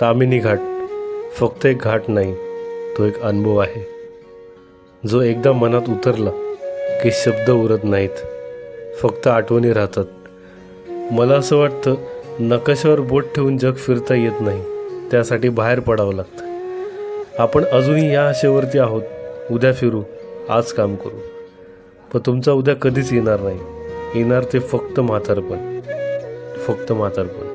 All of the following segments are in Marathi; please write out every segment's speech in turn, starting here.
तामिनी घाट. फक्त एक घाट नाही तो एक अनुभव आहे. जो एकदा मनात उतरला की शब्द उरत नाहीत फक्त आठवणी राहतात. मला असं वाटतं नकाशावर बोट ठेवून जग फिरता येत नाही त्यासाठी बाहेर पडावं लागतं. आपण अजूनही या आशेवरती आहोत उद्या फिरू आज काम करू. पण तुमचा उद्या कधीच येणार नाही. येणार ते फक्त म्हातारपण फक्त म्हातारपण.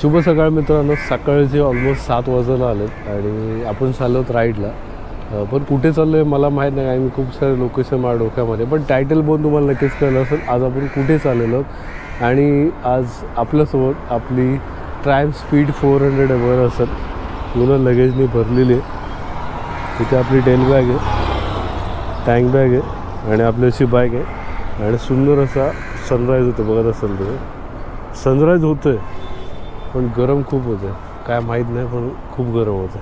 शुभ सकाळ मित्रांनो. सकाळचे ऑलमोस्ट सात वाजायला आलेत आणि आपण चाललो राईडला पण कुठे चाललो आहे मला माहीत नाही. आणि खूप सारे लोकेशन माझ्या डोक्यामध्ये पण टायटल बघून तुम्हाला नक्कीच कळलं असेल. आज आपण कुठे चाललेलो आणि आज आपल्यासोबत आपली Triumph Speed four hundred ever असेल. पूर्ण लगेजने भरलेली आहे. तिथे आपली डेल बॅग आहे टँक बॅग आहे आणि आपली अशी बाईक आहे. आणि सुंदर असा सनराईज होतो बघत असेल तुम्ही. सनराईज आहे पण गरम खूप होतं. काय माहीत नाही पण खूप गरम होतं.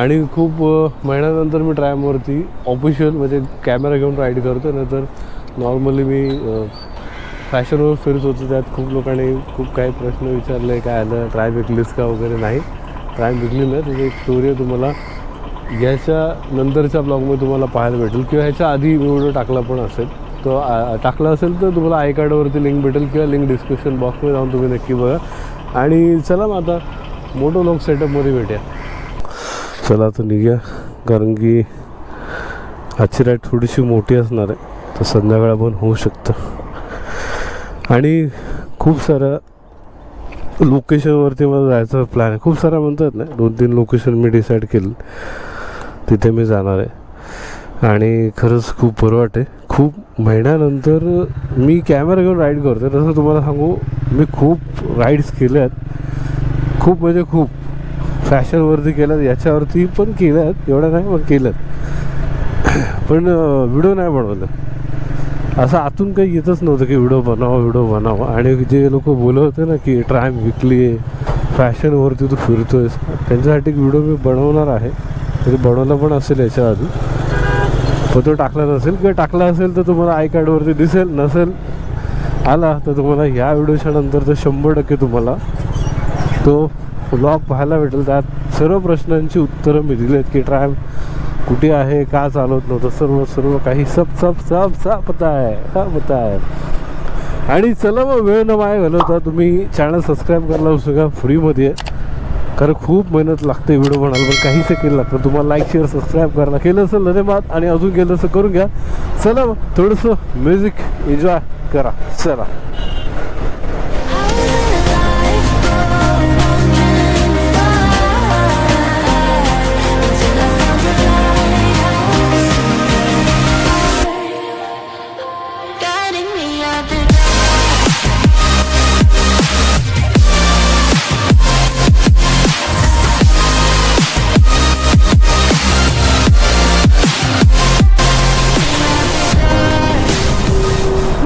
आणि खूप महिन्यानंतर मी ट्रायमवरती ऑफिशियल म्हणजे कॅमेरा घेऊन राईड करतो नाहीतर नॉर्मली मी फॅशनवर फिरत होतो त्यात खूप लोकांनी खूप काही प्रश्न विचारले काय आलं ट्राय विकलीस का वगैरे नाही. ट्राय विकली नाही त्याची एक स्टोरी आहे तुम्हाला. ह्याच्या नंतरच्या ब्लॉगमध्ये तुम्हाला पाहायला भेटेल किंवा ह्याच्या आधी व्हिडिओ टाकला पण असेल तो टाकला असेल तर तुम्हाला आय कार्डवरती लिंक भेटेल किंवा लिंक डिस्क्रिप्शन बॉक्समध्ये जाऊन तुम्ही नक्की बघा. आणि चला मग आता मोठं लोक सेटअपमध्ये भेटूया. चला आता निघ्या. कारण की आजची राईड थोडीशी मोठी असणार आहे. तर संध्याकाळ पण होऊ शकतं. आणि खूप साऱ्या लोकेशनवरती मला जायचा प्लॅन आहे. खूप सारा म्हणतात ना दोन तीन लोकेशन मी डिसाईड केलं. तिथे मी जाणार आहे. आणि खरंच खूप बरं वाटते खूप महिन्यानंतर मी कॅमेरा घेऊन राईड करतो तसं तुम्हाला सांगू मी खूप राईड्स केल्यात. खूप म्हणजे खूप. फॅशनवरती केल्यात याच्यावरती पण केल्यात एवढं नाही पण केल्यात. पण व्हिडिओ नाही बनवलं. असं आतून काही येतच नव्हतं की व्हिडिओ बनावा व्हिडिओ बनावा. आणि जे लोक बोलत होते ना की ट्राय विकली आहे फॅशनवरती तू फिरतोयस. त्यांच्यासाठी व्हिडिओ मी बनवणार आहे. तरी बनवला पण असेल याच्या आधी. मग तो टाकला नसेल किंवा टाकला असेल तर तुम्हाला आय कार्डवरती दिसेल नसेल आला तर तुम्हाला ह्या व्हिडिओच्या नंतर तर शंभर टक्के तुम्हाला तो ब्लॉग पाहायला भेटेल. त्यात सर्व प्रश्नांची उत्तरं मी दिली आहेत की ट्रॅम कुठे आहे का चालवत नव्हतं सर्व सर्व काही सब सब सब सा पता आहे का पता आहे. आणि चला मग वेळ न माय घालवता तुम्ही चॅनल सबस्क्राईब करायला सगळ्या फ्रीमध्ये आहे कारण खूप मेहनत लागते व्हिडिओ बनायला पण काही सेकंड लागतं तुम्हाला लाईक शेअर सबस्क्राईब करा केलं असेल धन्यवाद आणि अजून केलं असं करून घ्या. चला मग थोडंसं म्युझिक एन्जॉय करा. चला.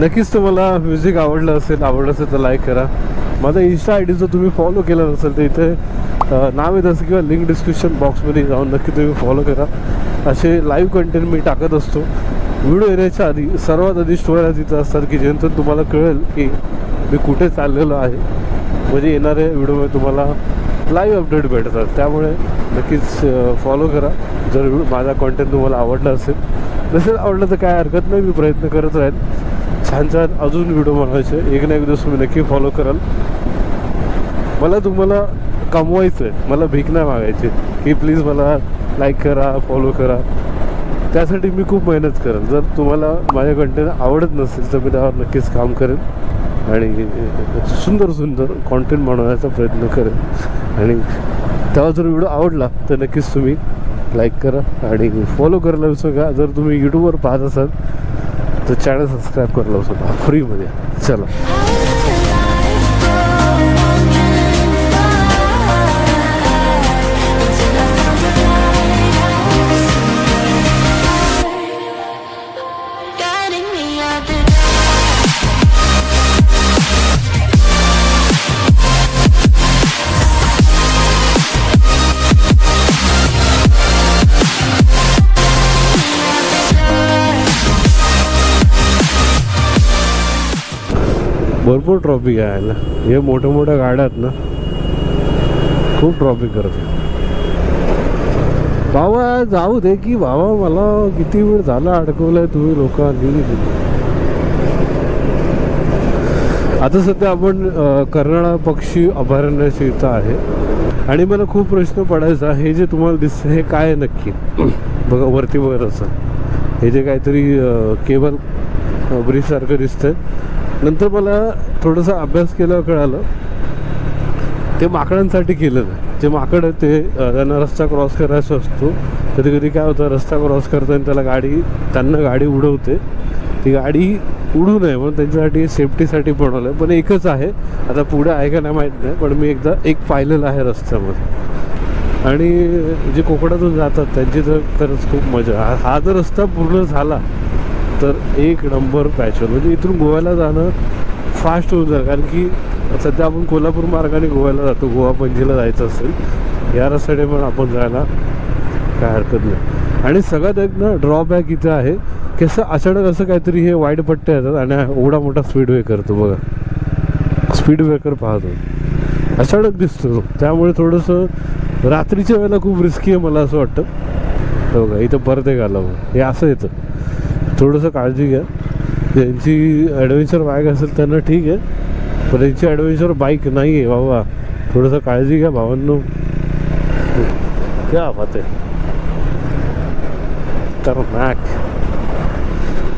नक्कीच तुम्हाला म्युझिक आवडलं असेल आवडलं असेल तर लाईक करा. माझा इन्स्टा आय डी जर तुम्ही फॉलो केला नसेल तर इथे नाव येत असं किंवा लिंक डिस्क्रिप्शन बॉक्समध्ये जाऊन नक्की तुम्ही फॉलो करा. असे लाईव्ह कंटेंट मी टाकत असतो. व्हिडिओ येण्याच्या आधी सर्वात आधी स्टोऱ्या तिथं असतात की जेणेकरून तुम्हाला कळेल की मी कुठे चाललेलो आहे. म्हणजे येणाऱ्या व्हिडिओमध्ये तुम्हाला लाईव्ह अपडेट भेटतात. त्यामुळे नक्कीच फॉलो करा. जर माझा कॉन्टेंट तुम्हाला आवडला असेल. नसेल आवडलं तर काय हरकत नाही. मी प्रयत्न करत राहील छान छान अजून व्हिडिओ बनवायचे. एक ना एक दिवस तुम्ही नक्की फॉलो कराल. मला तुम्हाला कमवायचं आहे मला भीक नाही मागायची. की प्लीज मला लाईक करा फॉलो करा. त्यासाठी मी खूप मेहनत करेन जर तुम्हाला माझ्या कंटेंट आवडत नसेल तर मी त्यावर नक्कीच काम करेन. आणि सुंदर सुंदर कॉन्टेंट बनवण्याचा प्रयत्न करेन. आणि तेव्हा जर व्हिडिओ आवडला तर नक्कीच तुम्ही लाईक करा. आणि फॉलो करायला विसरू का जर तुम्ही यूट्यूबवर पाहत असाल तर चॅनल सबस्क्राईब करायला सुद्धा फ्रीमध्ये चला. भरपूर ट्रॉफिक आहे ना हे मोठ्या मोठ्या गाड्या आहेत ना खूप ट्रॉफिक करते बाबा जाऊ दे की बाबा मला किती वेळ झाला अडकवलाय तुम्ही लोकांनी आता सध्या आपण कर्नाळा पक्षी अभयारण्याची इथं आहे. आणि मला खूप प्रश्न पडायचा हे जे तुम्हाला दिसतं हे काय नक्की? बघा वरती वर असं. हे जे काहीतरी केबल ब्रिजसारखं दिसतंय. नंतर मला थोडासा अभ्यास केल्यावर कळालं ते माकडांसाठी केलं जे माकड आहे ते त्यांना रस्ता क्रॉस करायचा असतो. कधी कधी काय होतं रस्ता क्रॉस करताना त्याला गाडी त्यांना गाडी उडवते. ती गाडी उडू नये म्हणून त्यांच्यासाठी सेफ्टीसाठी बनवलं आहे. पण एकच आहे आता पुढे आहे का नाही माहीत नाही पण मी एकदा एक पाहिलेलं आहे रस्त्यामध्ये. आणि जे कोकणातून जातात त्यांची तर खरंच खूप मजा. हा- हा जर रस्ता पूर्ण झाला तर एक नंबर पॅच म्हणजे इथून गोव्याला जाणं फास्ट होऊन जाईल. कारण की सध्या आपण कोल्हापूर मार्गाने गोव्याला जातो. गोवा पणजीला जायचं असेल या रस्त्याने पण आपण जायला काय हरकत नाही. आणि सगळ्यात एक ना ड्रॉबॅक इथं आहे की असं अचानक असं काहीतरी हे वाईट पट्टे येतात आणि एवढा मोठा स्पीड ब्रेकर तो बघा. स्पीड ब्रेकर पाहतो. अचानक दिसतो. त्यामुळे थोडंसं रात्रीच्या वेळेला खूप रिस्की आहे मला असं वाटतं. हो का इथं परत एक आलं हे असं येतं. थोडंसं काळजी घ्या. ज्यांची ॲडव्हेंचर बाईक असेल त्यांना ठीक आहे. पण त्यांची ॲडव्हेंचर बाईक नाही आहे बाबा. थोडंसं काळजी घ्या भावांनो. क्या बात आहे. मॅक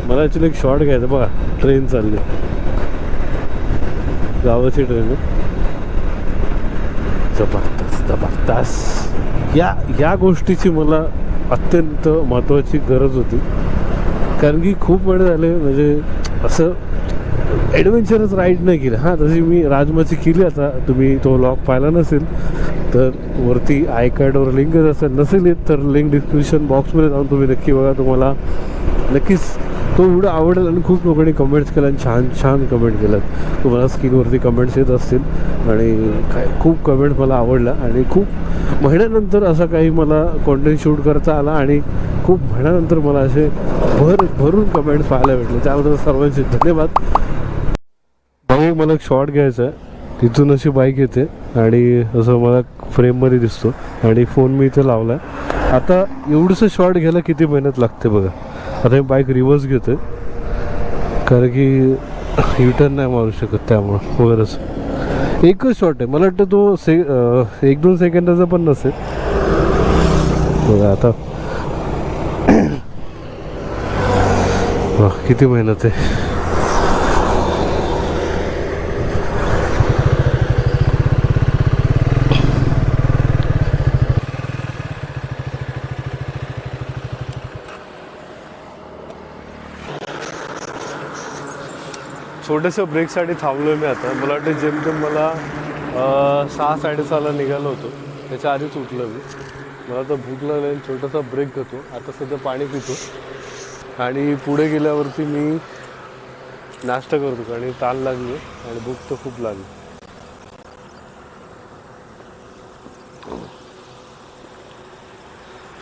मला ॲक्च्युली एक शॉर्ट घ्यायचं बघा. ट्रेन चालली. गावाची ट्रेन जबरदस्त जबरदस्त. या या गोष्टीची मला अत्यंत महत्त्वाची गरज होती. कारण की खूप वेळ झाले म्हणजे असं ॲडव्हेंचरच राईड नाही केलं. हां तशी मी राजमाची केली आता तुम्ही तो लॉग पाहिला नसेल तर वरती आय कार्डवर लिंक असेल नसेल येत तर लिंक डिस्क्रिप्शन बॉक्समध्ये जाऊन तुम्ही नक्की बघा तुम्हाला नक्कीच तो व्हिडिओ आवडेल आणि खूप लोकांनी कमेंट्स केल्या आणि छान छान कमेंट केल्यात तुम्हाला स्क्रीनवरती कमेंट्स येत असतील आणि काय खूप कमेंट मला आवडला आणि खूप महिन्यानंतर असा काही मला कॉन्टेंट शूट करता आला आणि खूप महिन्यानंतर मला असे भर भरून कमेंट्स पाहायला भेटले. त्याबद्दल सर्वांचे धन्यवाद. भाऊ मला एक शॉट घ्यायचा आहे. तिथून अशी बाईक येते आणि असं मला फ्रेममध्ये दिसतो आणि फोन मी इथे लावला आहे आता एवढंसं शॉट घ्यायला किती मेहनत लागते बघा. आता मी बाईक रिव्हर्स घेते कारण की युटर्न नाही मारू शकत त्यामुळं. वगैरेच एकच शॉट आहे. मला वाटतं तो से एक दोन सेकंदाचा पण नसेल. बघा आता. वा, किती मेहनत आहे. छोट्याशा ब्रेकसाठी थांबलो मी आता. मला वाटतं जेमतेम मला सहा साडेसहाला निघालो होतो. त्याच्या आधीच उठलं मी. मला तर भूक लागली आणि छोटासा ब्रेक घेतो. आता सध्या पाणी पितो. आणि पुढे गेल्यावरती मी नाश्ता करतो आणि ताण लागली आणि भूक तर खूप लागली.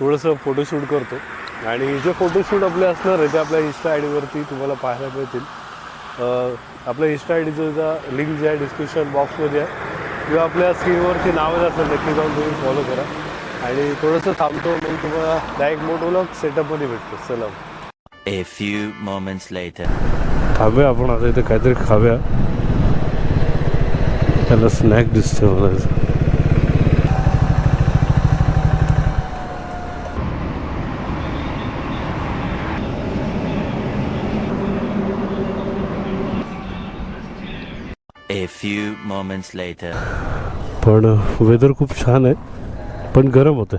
थोडंसं फोटोशूट करतो. आणि जे फोटोशूट आपले असणार आहे ते आपल्या इन्स्टा आय डीवरती तुम्हाला पाहायला मिळतील. आपल्या इन्स्टा आय डीचं लिंक जे आहे डिस्क्रिप्शन बॉक्समध्ये आहे. किंवा आपल्या स्क्रीनवरती नावं असेल नक्की जाऊन तुम्ही फॉलो करा. आणि थोडंसं थांबतो मग तुम्हाला डायरेक्ट मोठोला सेटअपमध्ये भेटतो. चला. A few moments later. थांबूया आपण आता इथे काहीतरी खाऊया. त्याला स्नॅक दिसते मला few moments later. पण वेदर खूप छान आहे. पण गरम होतं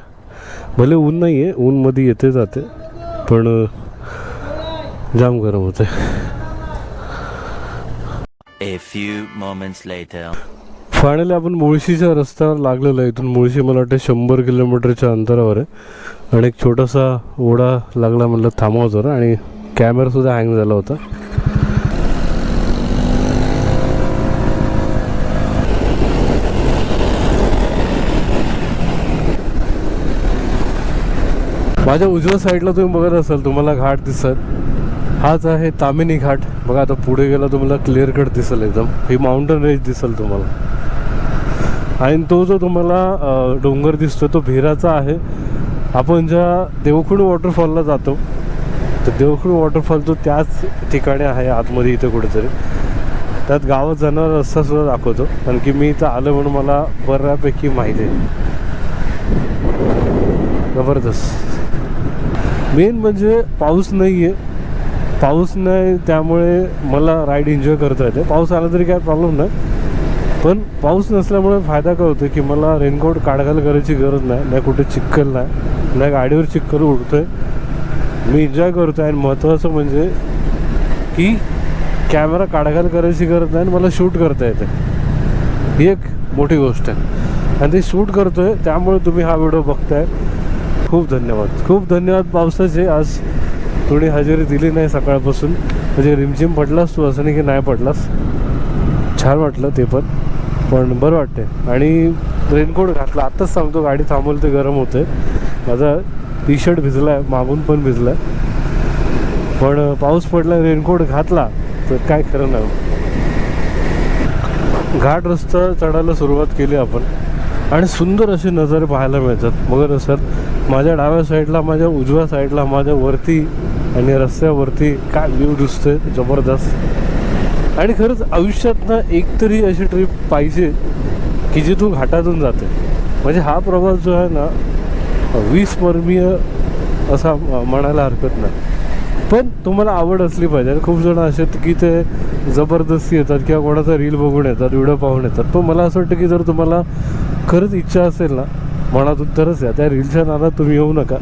भले ऊन नाही आहे ऊन मध्ये येते जाते. पण जाम गरम होते A few moments later. Finally आपण मुळशीच्या रस्त्यावर लागलेलो आहे. इथून मुळशी मला वाटतं शंभर किलोमीटरच्या अंतरावर आहे. आणि एक छोटासा ओढा लागला म्हणलं थांबवा जरा. आणि कॅमेरासुद्धा हँग झाला होता. माझ्या उजव्या साईडला तुम्ही बघत असाल तुम्हाला घाट दिसत. हाच आहे तामिनी घाट. बघा आता पुढे गेला तुम्हाला क्लिअर कट दिसेल एकदम. ही माउंटन रेंज दिसेल तुम्हाला. आणि तो जो तुम्हाला डोंगर दिसतो तो भिराचा आहे. आपण ज्या देवखुड वॉटरफॉलला जातो तर देवखुड वॉटरफॉल तो त्याच ठिकाणी आहे आतमध्ये इथे कुठेतरी. त्यात गावात जाणारा रस्ता सुद्धा दाखवतो कारण की मी इथं आलं म्हणून मला बऱ्यापैकी माहिती आहे. जबरदस्त. मेन म्हणजे पाऊस नाही आहे पाऊस नाही त्यामुळे मला राईड एन्जॉय करता येते. पाऊस आला तरी काय प्रॉब्लेम नाही. पण पाऊस नसल्यामुळे फायदा काय होतो की मला रेनकोट काढघाल करायची गरज नाही. नाही कुठे चिक्कल नाही. नाही गाडीवर चिक्कल आहे मी एन्जॉय करतो आहे आणि महत्त्वाचं म्हणजे की कॅमेरा काढघाल करायची गरज नाही आणि मला शूट करता येते. ही एक मोठी गोष्ट आहे. आणि ते शूट करतो आहे त्यामुळे तुम्ही हा व्हिडिओ बघताय. खूप धन्यवाद. खूप धन्यवाद पावसाचे आज थोडी हजेरी दिली नाही सकाळपासून. म्हणजे रिमझिम पडलास तू असं नाही की नाही पडलास. छान वाटलं ते पण. पण बरं वाटते आणि रेनकोट घातला. आत्ताच सांगतो गाडी थांबवली ते गरम होते माझा टी शर्ट भिजला आहे मागून पण भिजला आहे पण पाऊस पडला रेनकोट घातला तर काय खरं नाही हो. घाट रस्ता चढायला सुरुवात केली आपण. आणि सुंदर असे नजारे पाहायला मिळतात. मगर सर. माझ्या डाव्या साईडला माझ्या उजव्या साईडला माझ्या वरती आणि रस्त्यावरती काय व्ह्यू दिसतोय जबरदस्त. आणि खरंच आयुष्यातनं एकतरी एक तरी अशी ट्रिप पाहिजे की जी तू घाटातून जाते. म्हणजे हा प्रवास जो आहे ना विस्मरणीय असा म्हणायला हरकत नाही. पण तुम्हाला आवड असली पाहिजे. आणि खूप जण असे आहेत की ते जबरदस्ती येतात किंवा कोणाचा रील बघून येतात व्हिडिओ पाहून येतात. पण मला असं वाटतं की जर तुम्हाला खरंच इच्छा असेल ना मनातून तरच या त्या रीलच्या नादात तुम्ही येऊ नका.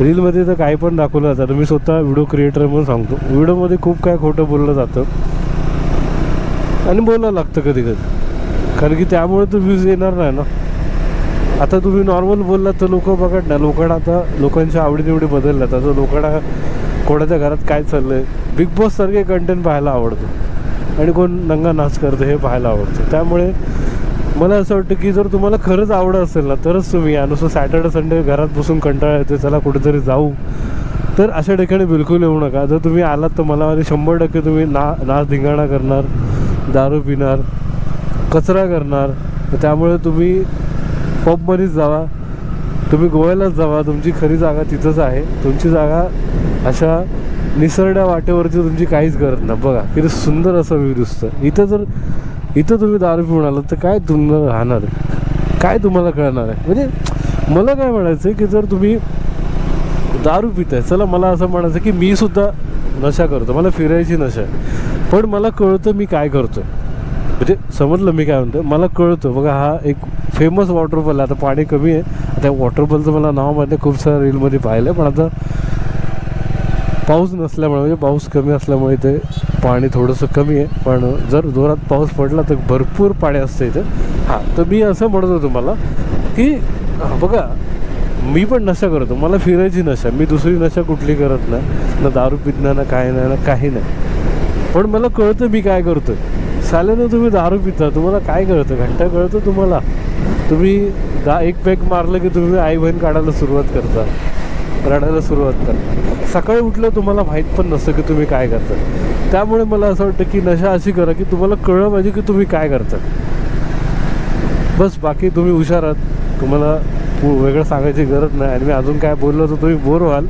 रीलमध्ये तर काही पण दाखवलं जातं. मी स्वतः व्हिडिओ क्रिएटर म्हणून सांगतो. व्हिडिओमध्ये खूप काय खोटं बोललं जातं. आणि बोलायला लागतं कधी कधी कारण की त्यामुळे तो व्ह्यूज येणार नाही ना. आता तुम्ही नॉर्मल बोललात तर लोक बघत ना लोकांना आता लोकांच्या आवडीनिवडी बदलल्यात. आता लोकांना कोणाच्या घरात काय चाललंय? बिग बॉस सारखे कंटेंट पाहायला आवडतो. आणि कोण नंगा नाच करतं हे पाहायला आवडतं. त्यामुळे मला असं वाटतं की जर तुम्हाला खरंच आवड असेल ना तरच तुम्ही या. नुसतं सॅटर्डे संडे घरात बसून कंटाळा येते चला कुठेतरी जाऊ. तर अशा ठिकाणी बिलकुल येऊ नका. जर तुम्ही आलात तर मला वाटतं शंभर टक्के तुम्ही ना नाच धिंगाणा करणार दारू पिणार कचरा करणार. तर त्यामुळे तुम्ही पबमध्येच जावा. तुम्ही गोव्यालाच जावा. तुमची खरी जागा तिथंच आहे. तुमची जागा अशा निसरड्या वाटेवरची तुमची काहीच गरज नाही. बघा किती सुंदर असं व्ह्यू दिसतं. इथं जर इथं तुम्ही दारू पिऊन आलात तर काय तुम्हाला राहणार? काय तुम्हाला कळणार आहे? म्हणजे मला काय म्हणायचं आहे की जर तुम्ही दारू पिताय चला मला असं म्हणायचं की मी सुद्धा नशा करतो मला फिरायची नशा आहे. पण मला कळतं मी काय करतोय. म्हणजे समजलं मी काय म्हणतो मला कळतं बघा हा एक फेमस वॉटरफॉल आहे आता पाणी कमी आहे. त्या वॉटरफॉलचं मला नाव माहिती आहे खूप साऱ्या रीलमध्ये पाहिलं आहे पण आता पाऊस नसल्यामुळे म्हणजे पाऊस कमी असल्यामुळे ते पाणी थोडंसं कमी आहे पण जर जोरात पाऊस पडला तर भरपूर पाणी असतं इथं. हां तर मी असं म्हणतो तुम्हाला की बघा मी पण नशा करतो मला फिरायची नशा मी दुसरी नशा कुठली करत नाही ना दारू पित नाही ना काही नाही ना काही नाही. पण मला कळतं मी काय करतो. साल्यानं तुम्ही दारू पिता तुम्हाला काय कळतं? घंटा कळतं तुम्हाला. तुम्ही दा एक पॅक मारलं की तुम्ही आई बहीण काढायला सुरुवात करता रडायला सुरुवात करता. सकाळी उठलं तुम्हाला माहीत पण नसतं की तुम्ही काय करता. त्यामुळे मला असं वाटतं की नशा अशी करा की तुम्हाला कळलं पाहिजे की तुम्ही काय करता. बस बाकी तुम्ही हुशार आहात. तुम्हाला पु- वेगळं सांगायची गरज नाही आणि मी अजून काय बोललो तर तुम्ही बोर व्हाल.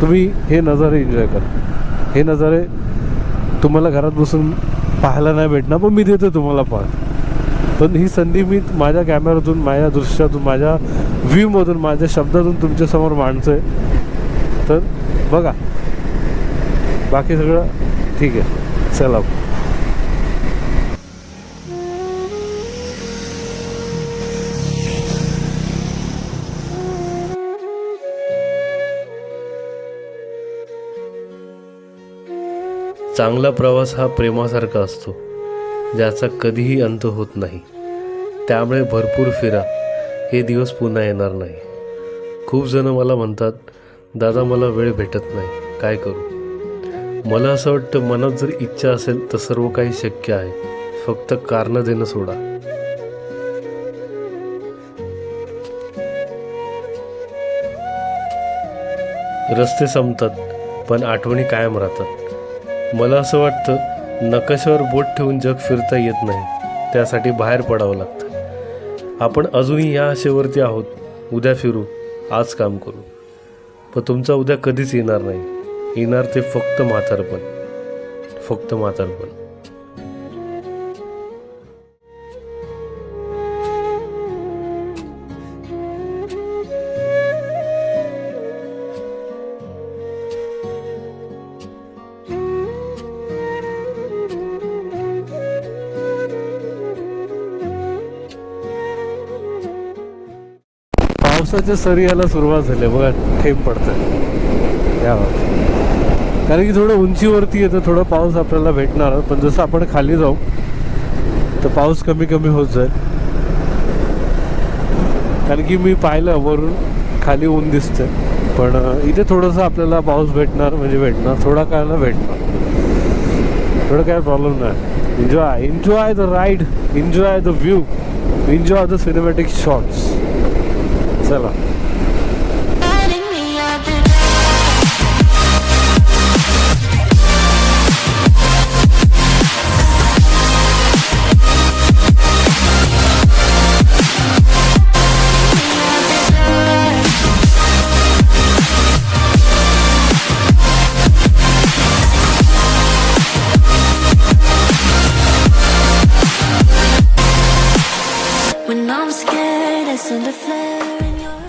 तुम्ही हे नजारे एन्जॉय करा. हे नजारे तुम्हाला घरात बसून पाहायला नाही भेटणार पण मी देतो तुम्हाला पाहा पण ही संधी मी माझ्या कॅमेऱ्यातून माझ्या दृश्यातून माझ्या व्ह्यूमधून माझ्या शब्दातून तुमच्यासमोर मांडतोय. तर बघा. बाकी सगळं ठीक आहे. चला. चांगला प्रवास हा प्रेमासारखा असतो. ज्याचा कधीही अंत होत नाही. त्यामुळे भरपूर फिरा. हे दिवस पुन्हा येणार नाही. खूप जण मला म्हणतात दादा मला वेळ भेटत नाही. काय करू? मला असं वाटतं मनात जर इच्छा असेल तर सर्व काही शक्य आहे. फक्त कारणं देणं सोडा. रस्ते संपतात पण आठवणी कायम राहतात. मला असं वाटतं नकाशावर बोट ठेवून जग फिरता येत नाही. त्यासाठी बाहेर पडावं लागतं. आपण अजूनही या आशेवरती आहोत. उद्या फिरू आज काम करू. पण तुमचा उद्या कधीच येणार नाही. येणार ते फक्त म्हातारपण. फक्त म्हातारपण. पावसाच्या सरी यायला सुरुवात झाली. आहे. बघा ठेप पडतं या. कारण की थोडं उंचीवरती येतं थोडं पाऊस आपल्याला भेटणार. पण जसं आपण खाली जाऊ तर पाऊस कमी कमी होत जाईल. कारण की मी पाहिलं वरून खाली ऊन दिसतं पण इथे थोडंसं आपल्याला पाऊस भेटणार म्हणजे भेटणार. थोडा काळाला भेटणार. थोडं काय प्रॉब्लेम नाही. Enjoy enjoy the ride enjoy the view enjoy the cinematic shots चला.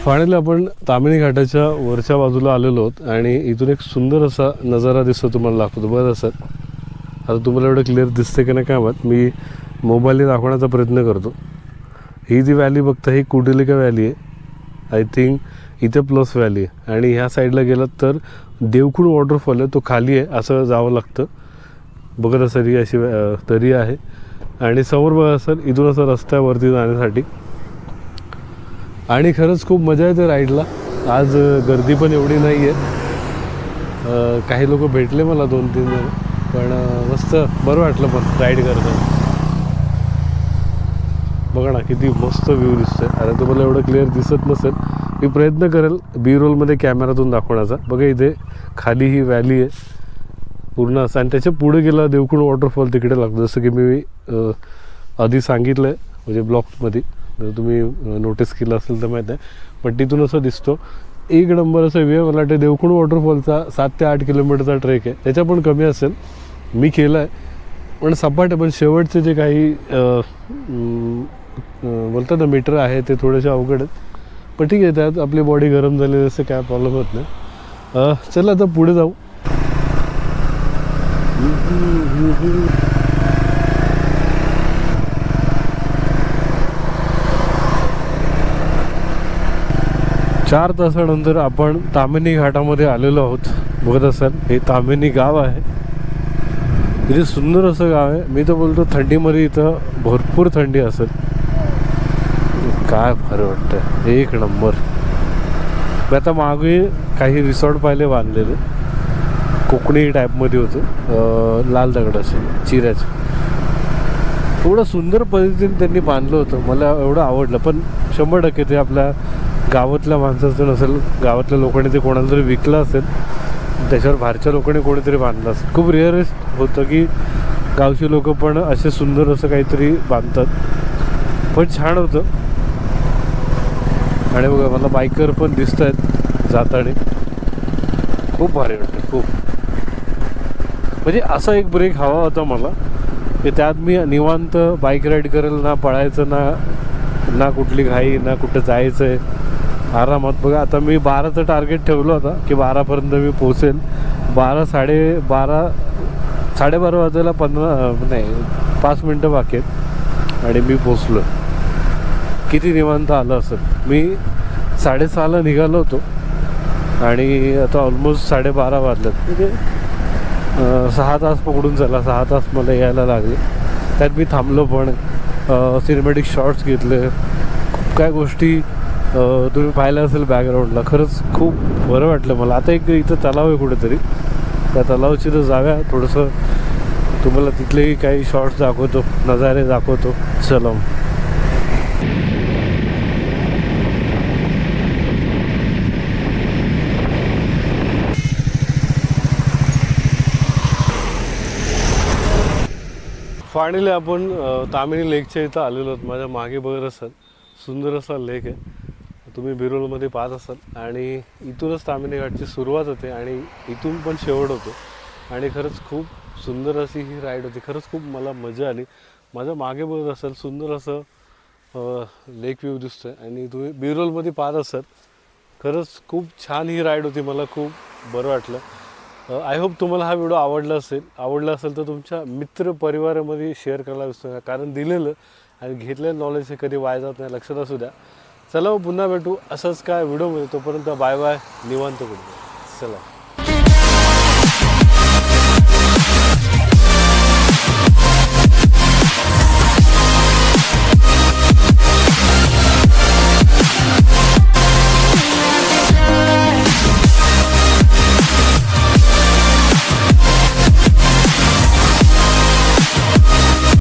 फायनली आपण तामिणी घाटाच्या वरच्या बाजूला आलेलो आहोत आणि इथून एक सुंदर असा नजारा दिसतो तुम्हाला दाखवतो. बरं सर? आता तुम्हाला एवढं क्लिअर दिसते की नाही काय माहीत? मी मोबाईलने दाखवण्याचा प्रयत्न करतो. ही जी व्हॅली बघता ही कुडिलिका व्हॅली आहे. आय थिंक इथे प्लस व्हॅली आहे. आणि ह्या साईडला गेलात तर देवखुड वॉटरफॉल आहे. तो खाली आहे. असं जावं लागतं. बघत असाल ही अशी तरी दरी आहे. आणि समोर बघा सर इथून असं रस्त्यावरती जाण्यासाठी. आणि खरंच खूप मजा येते राईडला. आज गर्दी पण एवढी नाही आहे काही लोक भेटले मला दोन तीन जण. पण मस्त बरं वाटलं पण राईड करताना. बघा ना किती मस्त व्ह्यू दिसतोय. आता तुम्हाला एवढं क्लिअर दिसत नसेल. मी प्रयत्न करेल बी रोलमध्ये कॅमेरातून दाखवण्याचा. बघा इथे खाली ही व्हॅली आहे. पूर्ण असं. आणि त्याच्या पुढे गेला देवखुंड वॉटरफॉल तिकडे लागतो जसं की मी आधी सांगितलं आहे म्हणजे ब्लॉकमध्ये जर तुम्ही नोटीस केलं असेल तर माहीत आहे. पण तिथून असं दिसतो एक नंबर असं व्ह्यू मला वाटतं देवखुण वॉटरफॉलचा सात ते आठ किलोमीटरचा ट्रेक आहे. त्याच्या पण कमी असेल. मी केलं आहे पण सपाट आहे पण शेवटचे जे काही बोलतात ना मीटर आहे ते थोडेसे अवघड आहेत. पण ठीक आहे त्यात आपली बॉडी गरम झाली असं काय प्रॉब्लेम होत नाही. चला आता पुढे जाऊ. चार तासानंतर आपण तामिनी घाटामध्ये आलेलो आहोत. बघत असाल हे तामिनी गाव आहे. इथे सुंदर असं गाव आहे. मी तर बोलतो थंडीमध्ये इथं भरपूर थंडी असेल. काय भारी वाटतं एक नंबर. मी आता मागे काही रिसॉर्ट पाहिले बांधलेले. कोकणी टाईपमध्ये होते. लाल दगडाचे चिऱ्याचे. एवढं सुंदर पद्धतीने त्यांनी बांधलं होतं. मला एवढं आवडलं. पण शंभर टक्के ते आपल्या गावातल्या माणसाचं नसेल गावातल्या लोकांनी ते कोणाला तरी विकलं असेल त्याच्यावर बाहेरच्या लोकांनी कोणीतरी बांधलं असेल. खूप रेअरेस्ट होतं की गावची लोक पण असे सुंदर असं काहीतरी बांधतात. पण छान होतं. आणि बघा मला बायकर पण दिसत आहेत जाताना. खूप भारी वाटतं खूप. म्हणजे असा एक ब्रेक हवा होता मला की त्यात मी निवांत बाईक राईड करेल ना पळायचं ना ना कुठली घाई ना कुठं जायचं आहे आरामात. बघा आता मी बाराचं टार्गेट ठेवलं होता की बारापर्यंत मी पोचेल बारा साडे बारा साडेबारा वाजायला पंधरा नाही पाच मिनटं बाकी आहेत. आणि मी पोचलो किती निवांत आलं असेल. मी साडेसहाला निघालो होतो. आणि आता ऑलमोस्ट साडेबारा वाजल्यात म्हणजे सहा तास पकडून चला. सहा तास मला यायला लागले. त्यात मी थांबलो पण सिनेमॅटिक शॉर्ट्स घेतले. खूप काय गोष्टी तुम्ही पाहिलं असेल बॅकग्राऊंडला खरंच खूप बरं वाटलं मला. आता एक इथं तलाव आहे कुठेतरी. त्या तलावाची तर जाव्या थोडंसं तुम्हाला तिथलेही काही शॉर्ट्स दाखवतो. नजारे दाखवतो. सलम फायनली आपण तामिनी लेकच्या इथं आलेलो आहोत. माझ्या मागे बघत असाल. सुंदर असा लेक आहे. तुम्ही बिरुलमध्ये पाहत असाल. आणि इथूनच तामिनी घाटची सुरुवात होते आणि इथून पण शेवट होतो. आणि खरंच खूप सुंदर अशी ही राईड होती. खरंच खूप मला मजा आली. माझ्या मागे बघत असेल सुंदर असं लेक व्ह्यू दिसतोय. आणि तुम्ही बिरोलमध्ये पाहत असाल खरंच खूप छान ही राईड होती. मला खूप बरं वाटलं. आय होप तुम्हाला हा व्हिडिओ आवडला असेल. आवडला असेल तर तुमच्या मित्र परिवारामध्ये शेअर करायला विसरू नका. कारण दिलेलं आणि घेतलेलं नॉलेज हे कधी वाया जात नाही. लक्षात असू द्या. चला हो, पुन्हा भेटू. असंच काय व्हिडिओमध्ये तोपर्यंत बाय बाय. निवांत कुठे? चला.